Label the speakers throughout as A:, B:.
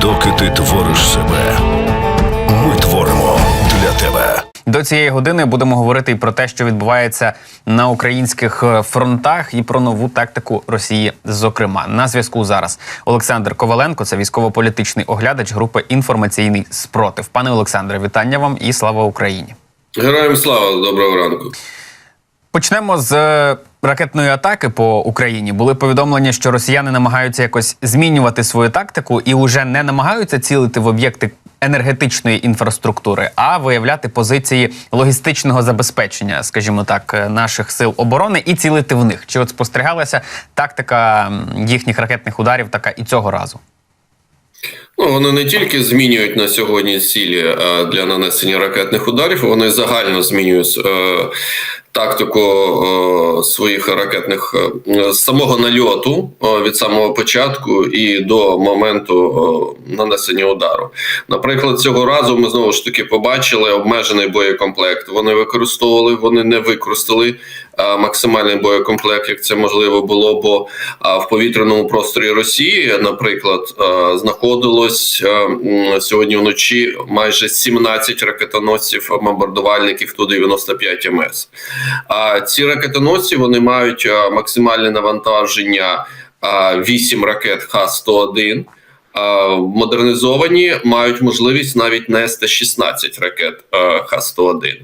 A: Доки ти твориш себе, ми творимо для тебе.
B: До цієї години будемо говорити і про те, що відбувається на українських е, фронтах, і про нову тактику Росії. Зокрема, на зв'язку зараз Олександр Коваленко, це військово-політичний оглядач групи інформаційний спротив. Пане Олександре, вітання вам і слава Україні.
C: Героям слава, доброго ранку.
B: Почнемо з е, ракетної атаки по Україні. Були повідомлення, що росіяни намагаються якось змінювати свою тактику і вже не намагаються цілити в об'єкти енергетичної інфраструктури, а виявляти позиції логістичного забезпечення, скажімо так, е, наших сил оборони і цілити в них. Чи от спостерігалася тактика їхніх ракетних ударів така і цього разу?
C: Ну, вони не тільки змінюють на сьогодні цілі е, для нанесення ракетних ударів, вони загально змінюють тактику е, своїх ракетних е, з самого нальоту е, від самого початку і до моменту е, нанесення удару. Наприклад, цього разу ми знову ж таки побачили обмежений боєкомплект. Вони використовували, вони не використали е, максимальний боєкомплект, як це можливо було, бо в повітряному просторі Росії, наприклад, знаходилось сьогодні вночі майже 17 ракетоносців бомбардувальників Ту-95 МС. А ці ракетоносці вони мають максимальне навантаження е, 8 ракет Х-101. А модернізовані мають можливість навіть нести 16 ракет е, Х-101.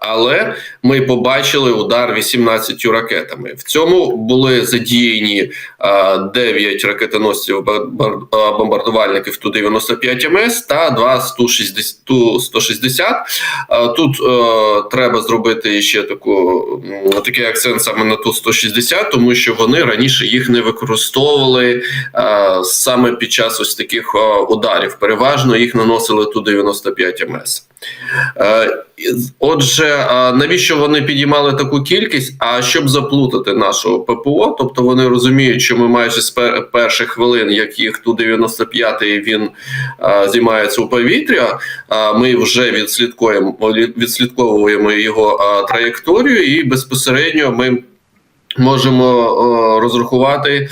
C: Але ми побачили удар 18 ракетами. В цьому були задіяні е, 9 ракетоносців бар- бар- е, бомбардувальників Ту-95 МС та 2 Ту-60. Ту-160. Е, Тут е, треба зробити ще таку такий акцент саме на Ту-160, тому що вони раніше їх не використовували е, саме під час ось таких е, ударів. Переважно їх наносили Ту-95 МС. Е, Отже, навіщо вони підіймали таку кількість? А щоб заплутати нашого ППО, тобто вони розуміють, що ми майже з перших хвилин, як їх ту 95-й він зіймається у повітря. Ми вже відслідкуємо відслідковуємо його траєкторію, і безпосередньо ми можемо розрахувати,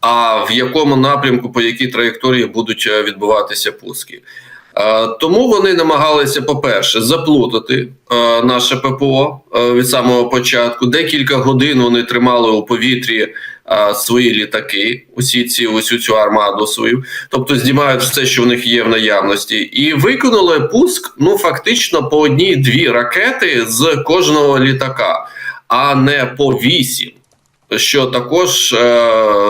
C: а в якому напрямку, по якій траєкторії будуть е, відбуватися пуски. Е, Тому вони намагалися, по-перше, заплутати е, наше ППО е, від самого початку. Декілька годин вони тримали у повітрі свої літаки, усі ці усю цю армаду свою, тобто здіймають все, що в них є в наявності, і виконали пуск ну фактично по одній-дві ракети з кожного літака, а не по вісім що також е,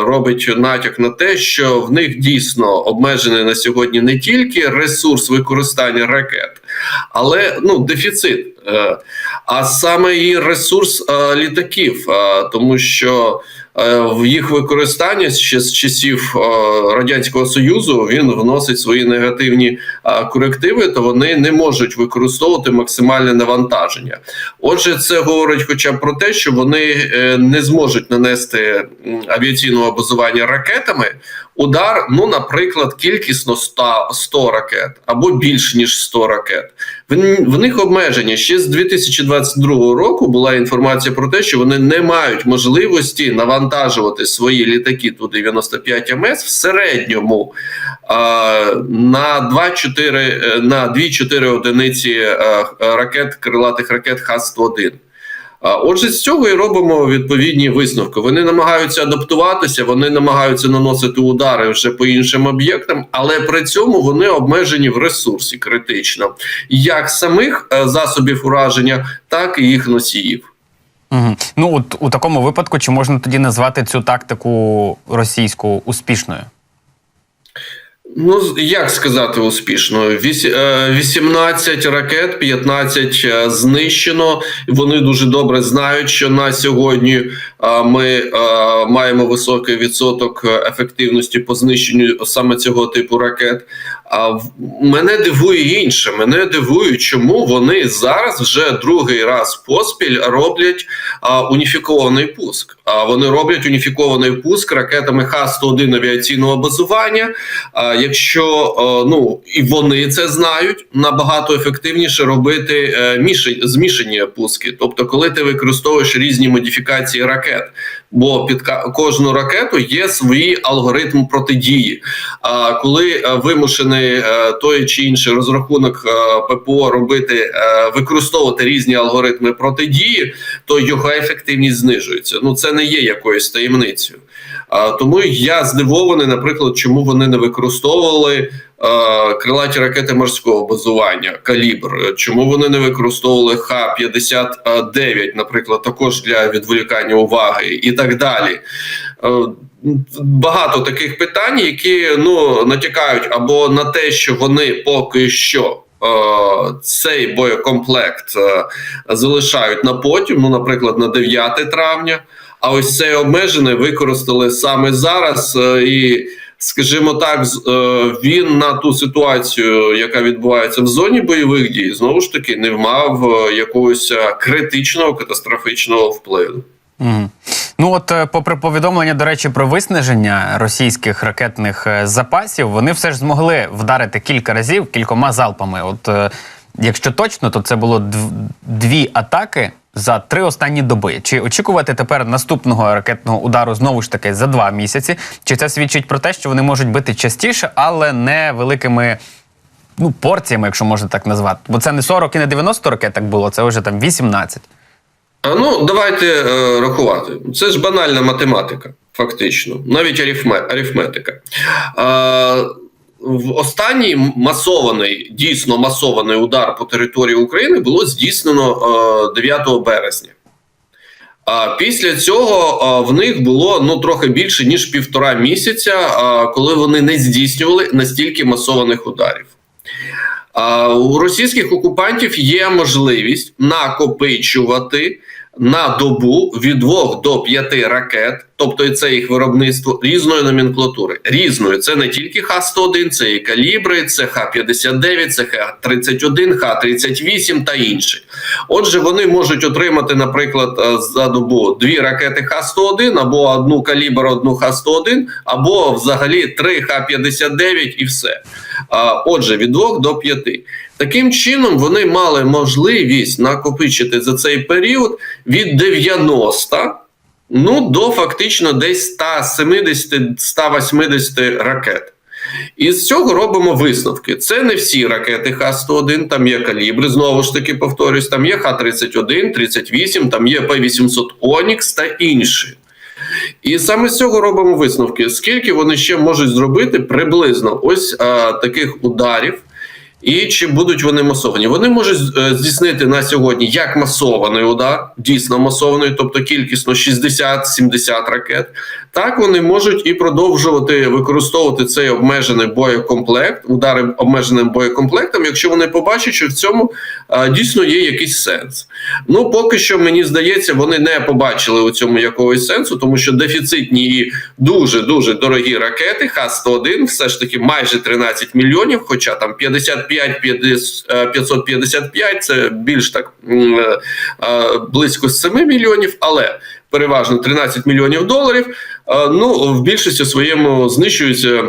C: робить натяк на те, що в них дійсно обмежений на сьогодні не тільки ресурс використання ракет, але ну дефіцит, а саме і ресурс е, літаків, е, тому що е, в їх використання ще з часів е, радянського союзу він вносить свої негативні е, корективи, то вони не можуть використовувати максимальне навантаження. Отже, це говорить хоча б про те, що вони е, не зможуть нанести авіаційного базування ракетами. Удар, ну, наприклад, кількісно 100, 100 ракет або більш ніж 100 ракет. В них обмеження ще з 2022 року була інформація про те, що вони не мають можливості навантажувати свої літаки ту 95 МС в середньому на 2-4 е, на 2-4 одиниці е, ракет крилатих ракет Х-101. Отже, з цього і робимо відповідні висновки. Вони намагаються адаптуватися, вони намагаються наносити удари вже по іншим об'єктам, але при цьому вони обмежені в ресурсі критично, як самих е, засобів ураження, так і їх носіїв.
B: Угу. Ну от у такому випадку, чи можна тоді назвати цю тактику російську успішною?
C: Ну, як сказати успішно? Віс- е, 18 ракет, 15 е, знищено. Вони дуже добре знають, що на сьогодні ми е, маємо високий відсоток е, ефективності по знищенню саме цього типу ракет. А мене дивує інше. Мене дивує, чому вони зараз вже другий раз поспіль роблять а, уніфікований пуск. А вони роблять уніфікований пуск ракетами Х-101 авіаційного базування. А, якщо е, ну і вони це знають, набагато ефективніше робити мішень- змішані пуски. Тобто, коли ти використовуєш різні модифікації ракет, бо під кожну ракету є свій алгоритм протидії. А коли е, вимушений е, той чи інший розрахунок е, ППО робити, використовувати різні алгоритми протидії, то його ефективність знижується. Ну це не є якоюсь таємницею. Тому я здивований, наприклад, чому вони не використовували крилаті ракети морського базування калібр, чому вони не використовували Х-59, наприклад, також для відволікання уваги і так далі. Е, Багато таких питань, які ну натякають або на те, що вони поки що. е, Цей боєкомплект е, залишають на потім, ну, наприклад, на 9 травня. А ось цей обмежений використали саме зараз, е, і, скажімо так, е, він на ту ситуацію, яка відбувається в зоні бойових дій, знову ж таки не мав е, якогось е, критичного катастрофічного впливу.
B: Мгм. Ну от, попри повідомлення, до речі, про виснаження російських ракетних запасів, вони все ж змогли вдарити кілька разів кількома залпами. От якщо точно, то це було дві атаки за три останні доби. Чи очікувати тепер наступного ракетного удару знову ж таки за два місяці? Чи це свідчить про те, що вони можуть бити частіше, але не великими ну, порціями, якщо можна так назвати? Бо це не 40 і не 90 ракет, так було, це вже там 18.
C: А ну давайте е, рахувати. Це ж банальна математика, фактично, навіть арифме, арифметика. Е, в останній масований, дійсно масований удар по території України було здійснено е, 9 березня. А після цього в них було ну трохи більше ніж півтора місяця, коли вони не здійснювали настільки масованих ударів. У російських окупантів є можливість накопичувати на добу від 2 до 5 ракет, тобто і це їх виробництво різної номенклатури. Різної це не тільки Х-101, це і калібри, це Х-59, це Х-31, Х-38 та інші. Отже, вони можуть отримати, наприклад, е, за добу дві ракети Х-101, або одну калібр, одну Х-101, або взагалі три Х-59 і все. Отже, від 2 до 5. Таким чином, вони мали можливість накопичити за цей період від 90 ну, до фактично десь 170-180 ракет. І з цього робимо висновки. Це не всі ракети Х-101, там є калібри, знову ж таки повторюсь, там є Х-31, 38, там є П-800 Онікс та інші. І саме з цього робимо висновки. Скільки вони ще можуть зробити приблизно ось а, таких ударів, і чи будуть вони масовані? Вони можуть е, здійснити на сьогодні як масований удар, дійсно масований, тобто кількісно 60-70 ракет. Так вони можуть і продовжувати використовувати цей обмежений боєкомплект, удари обмеженим боєкомплектом, якщо вони побачать, що в цьому дійсно є якийсь сенс. Ну поки що мені здається, вони не побачили у цьому якогось сенсу, тому що дефіцитні і дуже дуже дорогі ракети Х-101 все ж таки майже 13 мільйонів, хоча там 55 50, 555 це більш так е, е, близько 7 мільйонів, але переважно 13 мільйонів доларів. е, Ну в більшості своєму знищуються.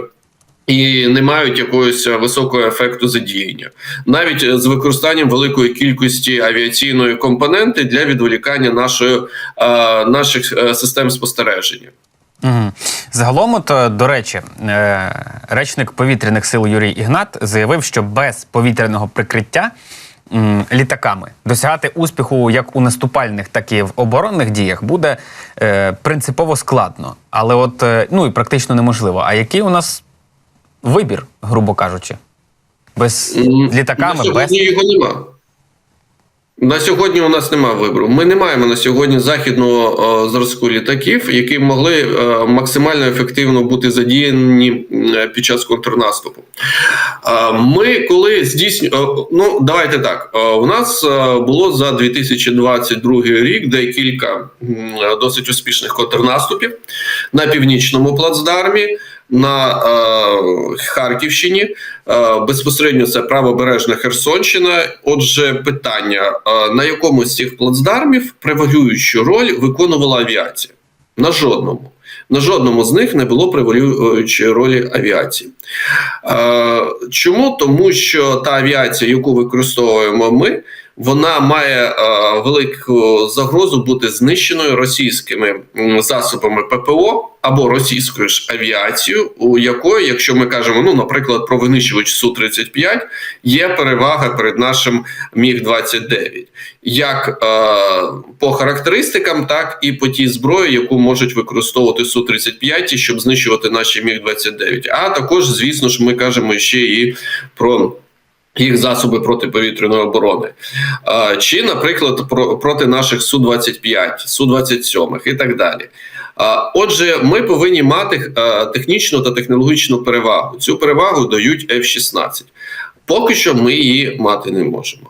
C: І не мають якогось високого ефекту задіяння, навіть з використанням великої кількості авіаційної компоненти для відволікання нашої, е, наших е, систем спостереження.
B: Угу. Загалом, от, е, до речі, е, речник повітряних сил Юрій Ігнат заявив, що без повітряного прикриття літаками досягати успіху як у наступальних, так і в оборонних діях буде е, принципово складно, але от ну і практично неможливо. А який у нас вибір, грубо кажучи, без літаками, без
C: його нема. На сьогодні у нас немає вибору. Ми не маємо на сьогодні західного е, зразку літаків, які могли е, максимально ефективно бути задіяні е, під час контрнаступу. Ми коли здійснюємо, ну давайте так. у нас було за 2022 рік декілька досить успішних контрнаступів на північному плацдармі. На е, Харківщині е, безпосередньо це правобережна Херсонщина. Отже, питання: е, на якому з цих плацдармів превалюючу роль виконувала авіація? На жодному. на жодному з них не було превалюючої ролі авіації. Е, Чому? Тому що та авіація, яку використовуємо ми, вона має е, велику загрозу бути знищеною російськими засобами ППО або російською ж авіацією, у якої, якщо ми кажемо, ну, наприклад, про винищувач су 35 є перевага перед нашим Міг 29 як е, по характеристикам, так і по тій зброї, яку можуть використовувати су 35 щоб знищувати наші Міг 29 А також, звісно ж, ми кажемо ще і про. Їх засоби протиповітряної оборони, чи, наприклад, проти наших су 25 су 27 і так далі. Отже, ми повинні мати е, технічну та технологічну перевагу. Цю перевагу дають F-16. Поки що ми її мати не можемо.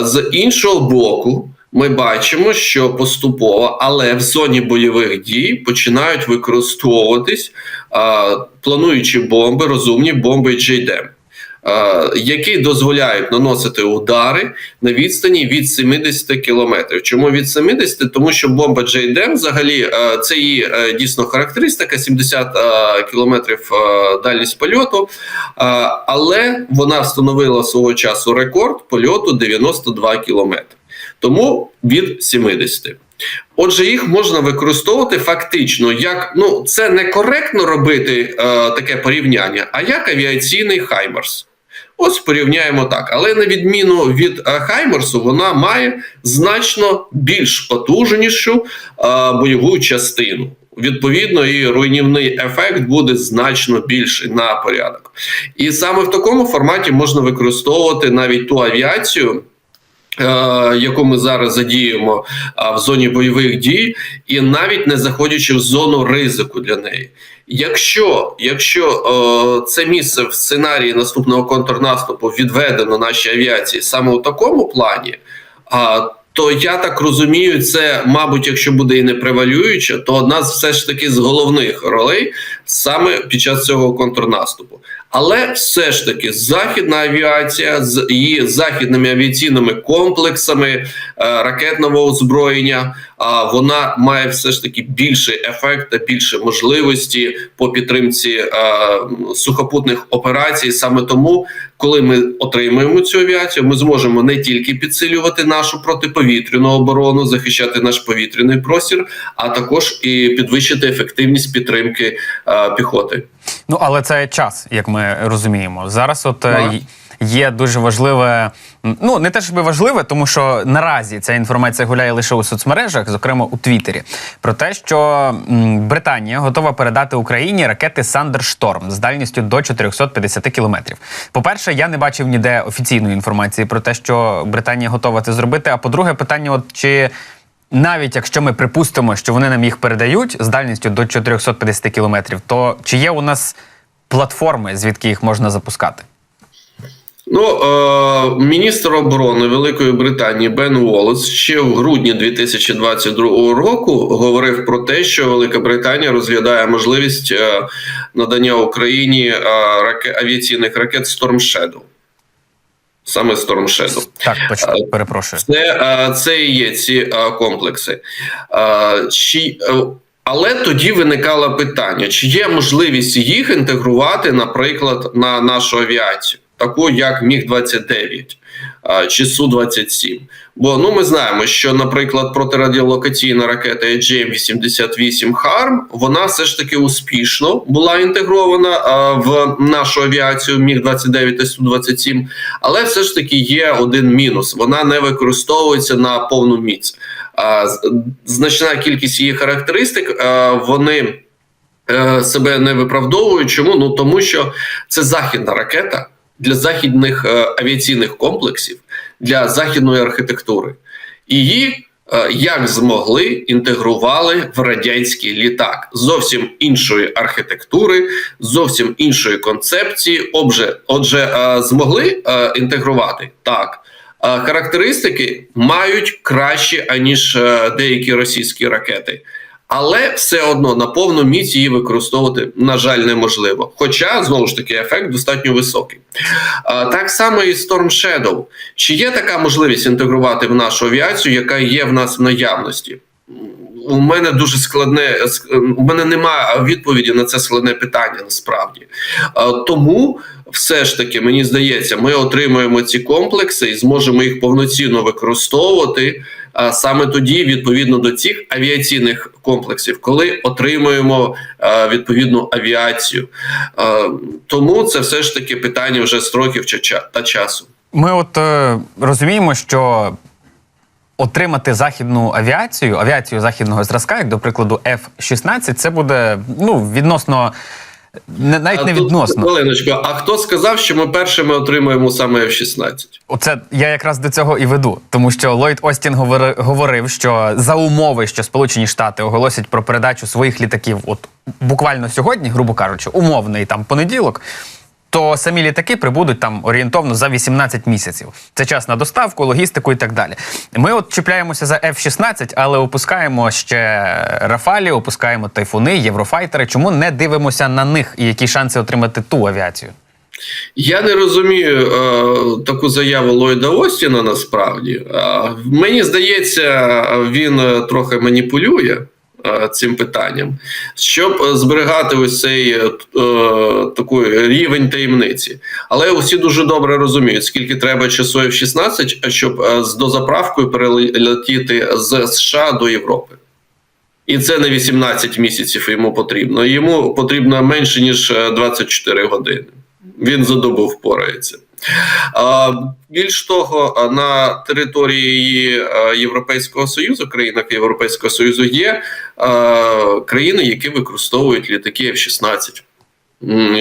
C: З іншого боку, ми бачимо, що поступово, але в зоні бойових дій починають використовуватись плануючі бомби, розумні бомби JDAM. Е, Які дозволяють наносити удари на відстані від 70 кілометрів. Чому від 70? Тому що бомба JDAM взагалі е, це її е, дійсно характеристика 70 е, кілометрів дальність польоту, але вона встановила свого часу рекорд польоту 92 кілометри. Тому від 70. Отже, їх можна використовувати фактично як ну це некоректно робити е, таке порівняння, а як авіаційний Хаймерс. Ось порівняємо так. Але на відміну від е, Хаймерсу, вона має значно більш потужнішу е, бойову частину. Відповідно, і руйнівний ефект буде значно більший на порядок. І саме в такому форматі можна використовувати навіть ту авіацію. Е, Яку ми зараз задіємо в зоні бойових дій, і навіть не заходячи в зону ризику для неї. Якщо якщо е, це місце в сценарії наступного контрнаступу відведено нашій авіації саме у такому плані, а, то я так розумію, це, мабуть, якщо буде і не превалююча, то одна з все ж таки з головних ролей саме під час цього контрнаступу. Але все ж таки західна авіація з її західними авіаційними комплексами е, ракетного озброєння, а вона має все ж таки більший ефект та більше можливості по підтримці е, сухопутних операцій. Саме тому, коли ми отримаємо цю авіацію, ми зможемо не тільки підсилювати нашу протиповітряну оборону, захищати наш повітряний простір, а також і підвищити ефективність підтримки е, піхоти.
B: Ну але це час, як ми розуміємо. Зараз, от е, є дуже важливе, ну не те, щоб важливе, тому що наразі ця інформація гуляє лише у соцмережах, зокрема у Твіттері, про те, що Британія готова передати Україні ракети Сандершторм з дальністю до 450 кілометрів. По-перше, я не бачив ніде офіційної інформації про те, що Британія готова це зробити. А по-друге, питання: от чи навіть якщо ми припустимо, що вони нам їх передають з дальністю до 450 кілометрів, то чи є у нас платформи, звідки їх можна запускати?
C: Ну, е, міністр оборони Великої Британії Бен Уоллес ще в грудні 2022 року говорив про те, що Велика Британія розглядає можливість е, надання Україні е, раке- авіаційних ракет Storm Shadow. Саме Storm Shadow.
B: Так, точно, перепрошую.
C: Це, це і є ці комплекси. Чи, е, але тоді виникало питання: чи є можливість їх інтегрувати, наприклад, на нашу авіацію, таку як Міг 29 е, чи Су 27 Бо ну ми знаємо, що, наприклад, протирадіолокаційна ракета AGM-88 HARM, вона все ж таки успішно була інтегрована в нашу авіацію Міг 29 та Су 27 але все ж таки є один мінус: вона не використовується на повну міць. Значна кількість її характеристик вони е, себе не виправдовують. Чому? Ну тому що це західна ракета для західних е, авіаційних комплексів, для західної архітектури. Її е, як змогли інтегрували в радянський літак зовсім іншої архітектури, зовсім іншої концепції. Отже, отже, змогли е, інтегрувати так. Характеристики мають кращі аніж деякі російські ракети, але все одно на повну міць її використовувати на жаль неможливо. Хоча знову ж таки ефект достатньо високий. Так само і Storm Shadow. Чи є така можливість інтегрувати в нашу авіацію, яка є в нас в наявності? У мене дуже складне. ск- У мене немає відповіді на це складне питання. Насправді тому. Все ж таки, мені здається, ми отримуємо ці комплекси і зможемо їх повноцінно використовувати а саме тоді, відповідно до цих авіаційних комплексів, коли отримуємо е, відповідну авіацію. Е, Тому це все ж таки питання вже строків та часу.
B: Ми от е, розуміємо, що отримати західну авіацію, авіацію західного зразка, як до прикладу F-16, це буде ну відносно не- навіть
C: А
B: не відносно.
C: Хвилиночку, а хто сказав, що ми першими отримуємо саме F-16?
B: Оце я якраз до цього і веду, тому що Ллойд Остін говор говорив, що за умови, що Сполучені Штати оголосять про передачу своїх літаків, от буквально сьогодні, грубо кажучи, умовний там понеділок. То самі літаки прибудуть там орієнтовно за 18 місяців. Це час на доставку, логістику і так далі. Ми от чіпляємося за F-16, але опускаємо ще Рафалі, опускаємо тайфуни, єврофайтери. Чому не дивимося на них і які шанси отримати ту авіацію?
C: Я не розумію е, таку заяву Ллойда Остіна насправді. Е, мені здається, він е, трохи маніпулює цим питанням, щоб е, зберігати ось цей е, такий рівень таємниці. Але усі дуже добре розуміють, скільки треба часу F-16, щоб е, з дозаправкою перелетіти з США до Європи. І це не 18 місяців йому потрібно. Йому потрібно менше ніж е, 24 години. Він за добу впорається. Більш того, на території Європейського Союзу, країнах Європейського Союзу є країни, які використовують літаки F-16.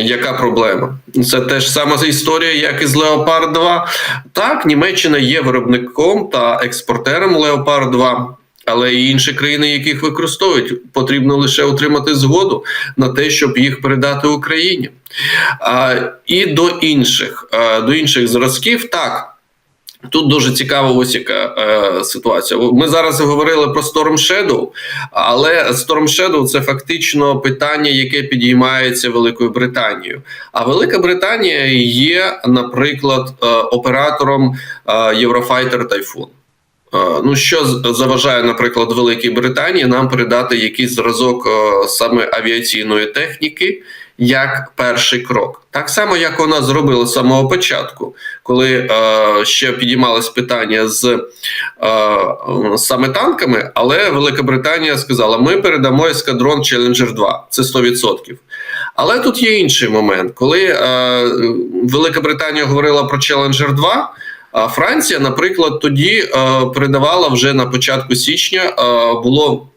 C: Яка проблема? Це теж сама історія, як і з Леопард 2. Так, Німеччина є виробником та експортером Леопард 2. Але і інші країни, яких використовують, потрібно лише отримати згоду на те, щоб їх передати Україні. А, і до інших, а, до інших зразків, так. Тут дуже цікава ось яка е, ситуація. Ми зараз говорили про Storm Shadow, але Storm Shadow – це фактично питання, яке підіймається Великою Британією. А Велика Британія є, наприклад, е, оператором е, Typhoon. Е, Ну, що заважає, наприклад, Великій Британії нам передати якийсь зразок е, саме авіаційної техніки як перший крок, так само як вона зробила з самого початку, коли е, ще підіймалось питання з е, саме танками, але Велика Британія сказала: ми передамо ескадрон Challenger 2, це 100%. Але тут є інший момент, коли е, Велика Британія говорила про Challenger 2, а Франція, наприклад, тоді е, передавала вже на початку січня е, було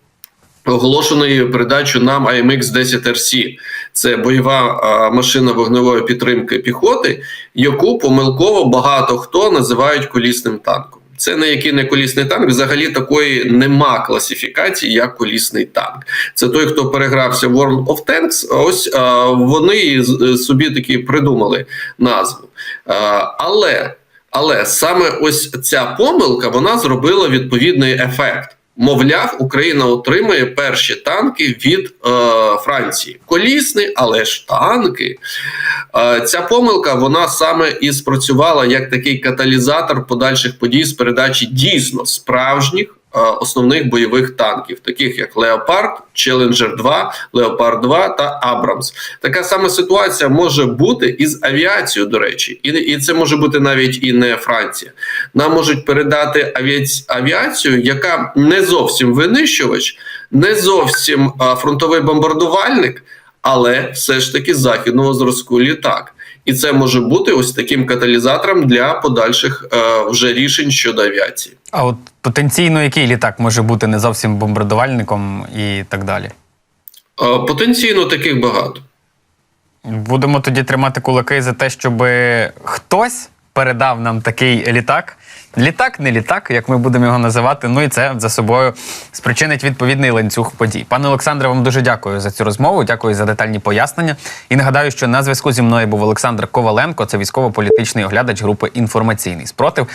C: оголошеною передачу нам AMX 10 RC. Це бойова е, машина вогневої підтримки піхоти, яку помилково багато хто називають колісним танком. Це не який не колісний танк. Взагалі такої нема класифікації, як колісний танк. Це той, хто перегрався в World of Tanks. Ось вони собі такі придумали назву. Але але саме ось ця помилка вона зробила відповідний ефект. Мовляв, Україна отримає перші танки від е, Франції. Колісні, але ж танки. Е, ця помилка вона саме і спрацювала як такий каталізатор подальших подій з передачі дійсно справжніх основних бойових танків, таких як Леопард, Челленджер 2, Леопард 2 та Абрамс. Така сама ситуація може бути і з авіацією, до речі, і, і це може бути навіть і не Франція. Нам можуть передати авіаці... авіацію, яка не зовсім винищувач, не зовсім а, фронтовий бомбардувальник, але все ж таки західного зразку літак. І це може бути ось таким каталізатором для подальших е, вже рішень щодо авіації.
B: А от потенційно який літак може бути не зовсім бомбардувальником і так далі?
C: Е, потенційно таких багато.
B: Будемо тоді тримати кулаки за те, щоб хтось передав нам такий літак. Літак, не літак, як ми будемо його називати. Ну і це за собою спричинить відповідний ланцюг подій. Пане Олександре, вам дуже дякую за цю розмову. Дякую за детальні пояснення. І нагадаю, що на зв'язку зі мною був Олександр Коваленко, це військово-політичний оглядач групи інформаційний спротив.